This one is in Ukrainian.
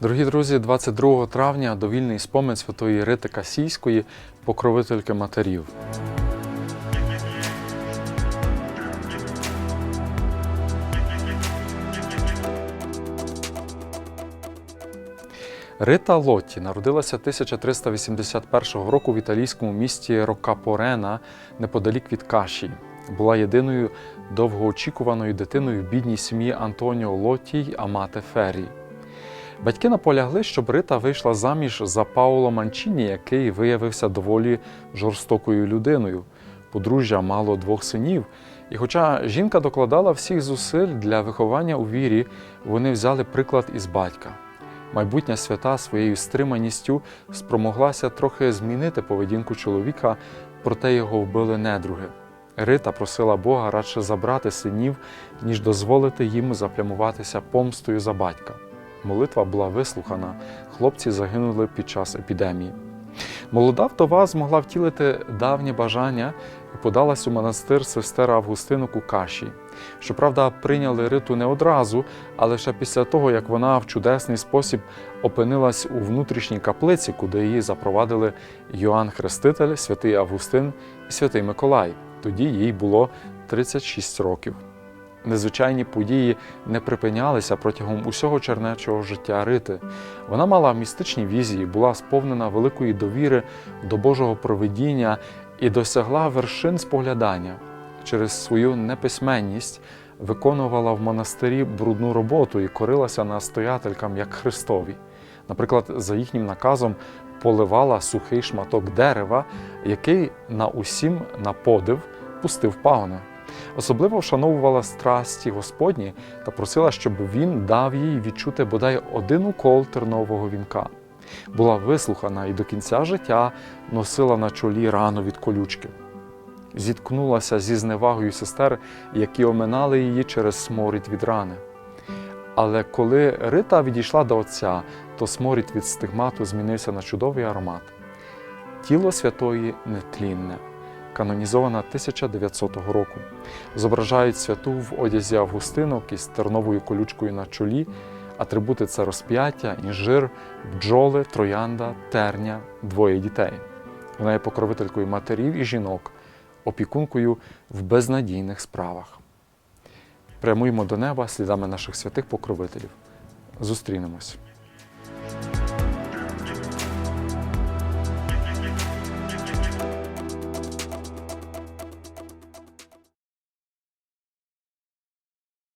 Дорогі друзі, 22 травня довільний спомин святої Рити Касійської, покровительки матерів. Рита Лотті народилася 1381 року в італійському місті Рокапорена неподалік від Каші. Була єдиною довгоочікуваною дитиною в бідній сім'ї Антоніо Лотті й Амате Феррі. Батьки наполягли, щоб Рита вийшла заміж за Пауло Манчіні, який виявився доволі жорстокою людиною. Подружжя мало двох синів, і хоча жінка докладала всіх зусиль для виховання у вірі, вони взяли приклад із батька. Майбутня свята своєю стриманістю спромоглася трохи змінити поведінку чоловіка, проте його вбили недруги. Рита просила Бога радше забрати синів, ніж дозволити їм заплямуватися помстою за батька. Молитва була вислухана, хлопці загинули під час епідемії. Молода вдова змогла втілити давнє бажання і подалась у монастир сестер Августинок у Каші. Щоправда, прийняли риту не одразу, а лише після того, як вона в чудесний спосіб опинилась у внутрішній каплиці, куди її запровадили Йоанн Хреститель, святий Августин і святий Миколай. Тоді їй було 36 років. Незвичайні події не припинялися протягом усього чернечого життя Рити. Вона мала містичні візії, була сповнена великої довіри до Божого провидіння і досягла вершин споглядання. Через свою неписьменність виконувала в монастирі брудну роботу і корилася настоятелькам як Христові. Наприклад, за їхнім наказом поливала сухий шматок дерева, який на усім на подив пустив пагони. Особливо вшановувала страсті Господні та просила, щоб він дав їй відчути бодай один укол тернового вінка. Була вислухана і до кінця життя носила на чолі рану від колючки. Зіткнулася зі зневагою сестер, які оминали її через сморід від рани. Але коли Рита відійшла до Отця, то сморід від стигмату змінився на чудовий аромат. Тіло святої нетлінне канонізована 1900 року. Зображають святу в одязі Августинок із терновою колючкою на чолі. Атрибути це розп'яття, інжир, бджоли, троянда, терня, двоє дітей. Вона є покровителькою матерів і жінок, опікункою в безнадійних справах. Прямуємо до неба слідами наших святих покровителів. Зустрінемось.